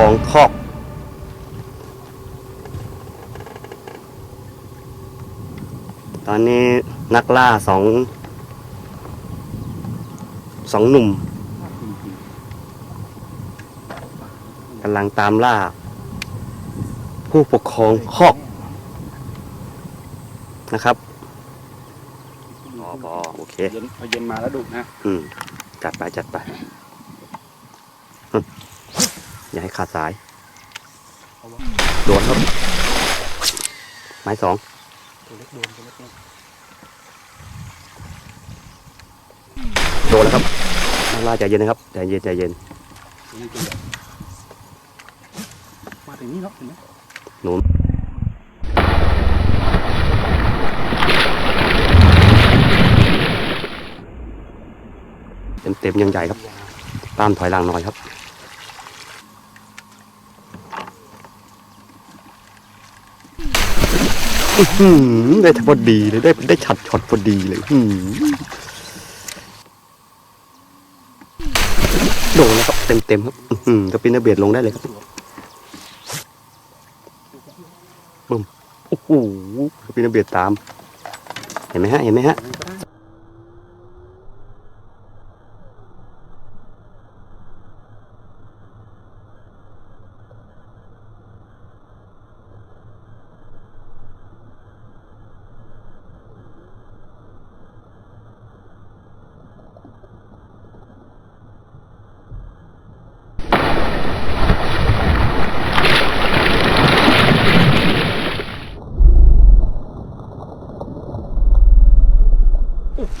ครองคอกตอนนี้นักล่าสองสองหนุ่มกำลังตามล่า ผู้ปกครองคอกนะครับพอพอโอเค เย็นพอเย็นมาแล้วดุนะ อืม จัดไป จัดไปฮึ อย่าให้ขาดสายโดนครับไม้สองตัวเล็กโดนตัวเล็กโดนโดนแล้วครับนักล่าใจเย็นนะครับใจเย็นใจเย็นตัวนี้ตัวใหญ่มาถึงนี่แล้วเห็นไหมหนุนเต็มเต็มๆยังใหญ่ครับตามถอยหลังหน่อยครับ อื้อหือ ได้พอดีเลยได้ได้ฉัดช็อตพอดีเลยโดนแล้วครับเต็มเต็มครับอื้อหือก็ปินเบียดลงได้เลยครับบึ้มโอ้โหก็ปินเบียดตาม เห็นไหมฮะ เห็นไหมฮะ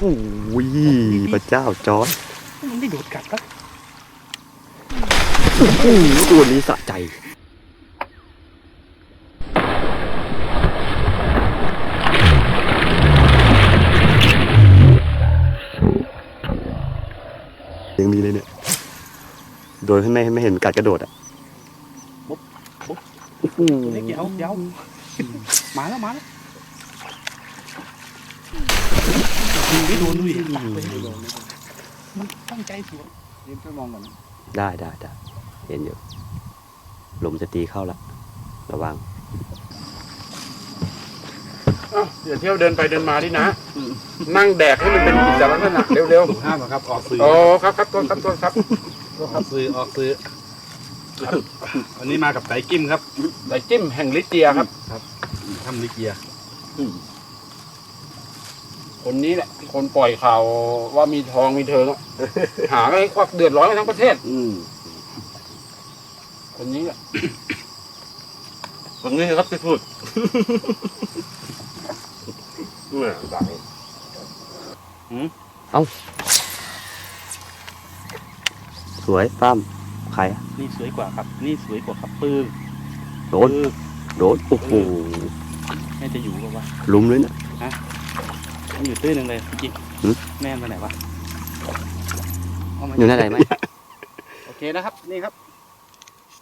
อ้โหพระเจ้าจอร์ดมันได้โดดกัดปะโอ้โหตัวนี้สะใจยังมีเลยเนี่ย โดยไม่ไม่เห็นกัดกระโดดอะโอ้โหตัวเล็กเดี๋ยวเดี๋ยวมาแล้วมาแล้ว ยิงไม่โดนด้วยปักไปเลยมันตั้งใจสวนเรียนช่วยมองก่อนนะได้ได้ได้เห็นอยู่ลมจะตีเข้าละระวังอย่าเที่ยวเดินไปเดินมาที่นะ นั่งแดกให้มันเป็นกิจลักษณะเร็วห้ามครับออกสื่อๆโอ้ครับครับตัวครับตัวครับออกสื่อออกสื่อวันนี้มากับไก่กิ้มครับไดจิ้มแห่งลิเจียครับทำลิเกีย คนนี้แหละคนปล่อยข่าวว่ามีทองมีเทิงอะ หาให้ควักเดือดร้อนกันทั้งประเทศ อืมคนนี้แหละคนนี้ครับที่สุดเนี่ยดังสวยปั้มใครอะนี่สวยกว่าครับ นี่สวยกว่าครับปื้มโดนโดนโอ้โหแม่จะอยู่ปะวะลุมเลยนะ มันอยู่ตื้นหนึ่งเลยจริงหืมแม่มันไปไหนวะเามา อยู่ในไหนไหม โอเคนะครับนี่ครับ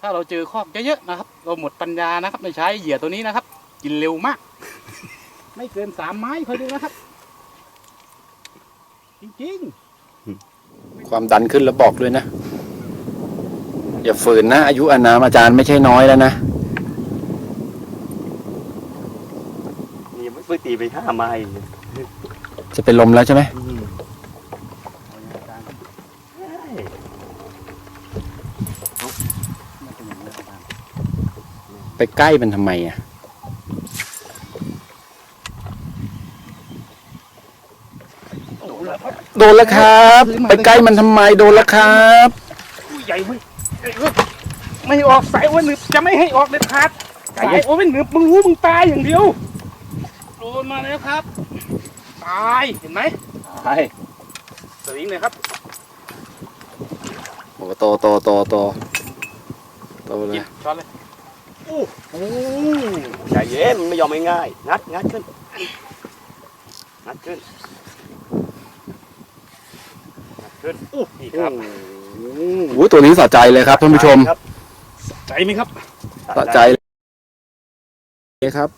ถ้าเราเจอคอกเยอะๆนะครับ เราหมดปัญญานะครับไม่ใช้เหยื่อตัวนี้นะครับ กินเร็วมาก ไม่เกินสามไม้คอยดูนะครับ จริงความดันขึ้นแล้วบอกด้วยนะ อย่าฝืนนะ อายุอานามอาจารย์ไม่ใช่น้อยแล้วนะ นี่ไม่เพิ่งตีไปห้าไม้ จะเป็นลมแล้วใช่ไหมไปใกล้มันทำไมอะโดนแล้วครับ ไปใกล้มันทำไมโดนแล้วครับๆผู้ใหญ่เว้ยใหญ่เว้ยไม่ออกสายโอ้ยหนึบจะไม่ให้ออกเด็ดขาดสายโอ้ยหนึบมึงรู้มึงตายอย่างเดียวโดนมาแล้วครับ ตายเห็นไหมใช่สวิงเลยครับโอ้โตโตโตโตโตเลหยิยบช้อนเลยใจเย็นมันไม่ยอมง่ายๆงัดงัดขึ้นงัดขึ้นงัดขึ้นอู้นี่ครับโอ้โหตัวนี้สะใจเลยครับท่านผู้ชมครับใจไหมครับสะใจเลยครับ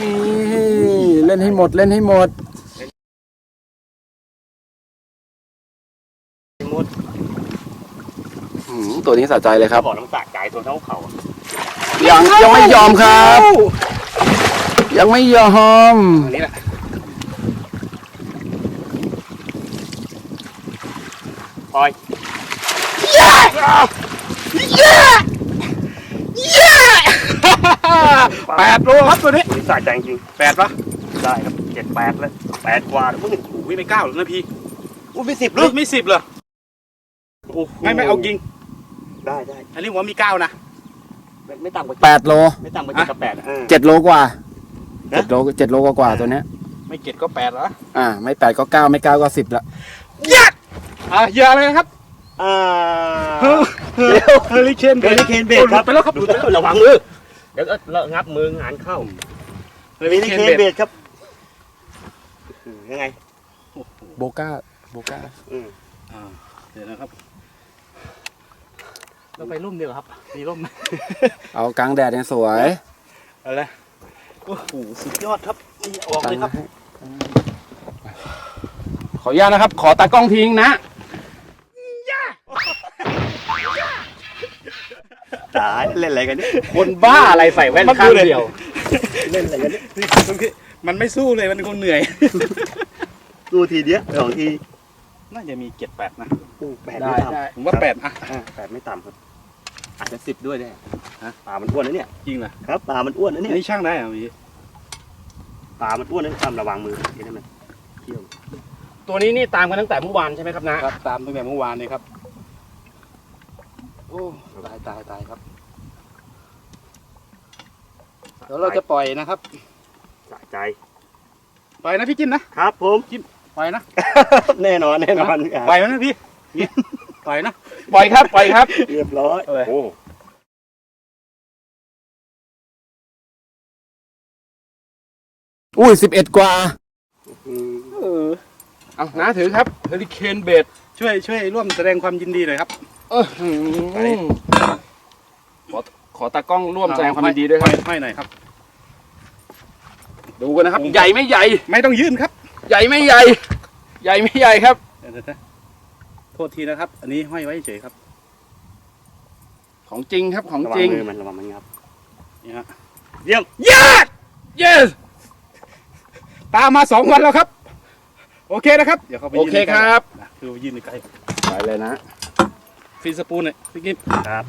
นี่ เล่นให้หมดเล่นให้หมดหมดอืหือตัวนี้สะใจเลยครับ บอกน้ำสาใจตัวเท่าเขาอะยังยังไม่ยอมครับ ยังไม่ยอมอันนี้แหละปล่อยแปดโลครับตัวนี้ตัวนี้สาใจจริงแปดปะๆ ได้ครับเจ็ดแปดแล้วแปดกว่าแล้วมึงโอ้ยไม่เก้าหรอกนะพี่อุ้ยไม่สิบเลเฮ้ยยไม่สิบเหรอโอ้โหไม่ไม่เอายิง ได้ได้อันนี้ผมว่ามีเก้านะ ไม่ไม่ต่ำกว่าแปดโลไม่ต่ำกว่าเจ็ดกับแปดอะเออเจ็ดโลกว่านะ เจ็ดโลเจ็ดโลกว่าๆตัวเนี้ย ไม่เจ็ดก็แปดเหรออ่า ไม่แปดก็เก้าไม่เก้าก็สิบละยัดอะเหยอะเลยนะครับอ่า เฮ้ยเฮลิเคนเฮลิเคนเบรกครับ ไปแล้วครับหลุดไปแล้วระวังมือเดี๋ยวก็เลอะงับมืองานเข้า เฮลิเคนเบรกครับอืม ยังไง โบก้าโบก้าอืมอ่าเดี๋ยวนะครับ เราไปร่มเดียวาครับ มีร่มไหมเอากลางแดดเนี่ยสวยอะไรโอ้โหสุดยอดครับนี่ออกเลยครับ ขออนุญาตนะครับ ขอตากล้องทิ้งนะตายเล่นอะไรกันเนี่ยคนบ้าอะไรใส่แว่นข้างเดียว เล่นอะไรกันเนี่ยนี่ตรงที่ มันไม่สู้เลยมันคงเหนื่อย ดูทีเดียวสองทีน่าจะมีเจ็ดแปดนะโอ้แปดได้ไม่ต่ำได้ผมว่าแปดอะอ่าแปดไม่ต่ำครับ อาจจะสิบด้วยเนี่ยฮะปลามันอ้วนนะเนี่ยจริงเหรอครับปลามันอ้วนนะอัเนี่นยนี้ช่างได้เหรอพี่ปลามันอ้วนนะทำระวังมือเห็นไหมเที่ยวตัวนี้นี่ตามกันตั้งแต่เมื่อวานใช่ไหมครับนะครับ ตามตั้งแต่เมื่อวานเลยครับ โอ้ตายตายตายครับ เดี๋ยวเราจะปล่อยนะครับสะ ใจ ปล่อยนะพี่จิ้มนะครับผม ปล่อยนะแน่นอนแน่นอนครับปล่อยมันนะพี่เนี่ยปล่อยนะปล่อยครับปล่อยครับ เรียบร้อยเอาเลยโอ้อุ้ยสิบเอ็ดกว่าอืมเออเอาน้าถือครับเฮลิเคนเบดช่วยช่วยร่วมแสดงความยินดีหน่อยครับเออหือขอขอตากล้องร่วมแสดงความยินดีด้วยครับ ไม่หน่อยครับ ดูกันนะครับ ใหญ่ไม่ใหญ่ ไม่ต้องยื่นครับ ใหญ่ไม่ใหญ่ ใหญ่ไม่ใหญ่ครับเดี๋ยวนะโทษทีนะครับ อันนี้ห้อยไว้เฉยครับ ของจริงครับของระวัจงริงมือมันระวังมันครับนี่ฮะเยี่ยม yes yes ตามมาสองวันแล้วครับ โอเคนะครับ เดี๋ยวเขาไปโอยื่นเคใกคล้ๆรับ นะคือยืนใกล้ไปเลยนะฟรีสปูนเนี่ยพี่กิ๊ฟครับ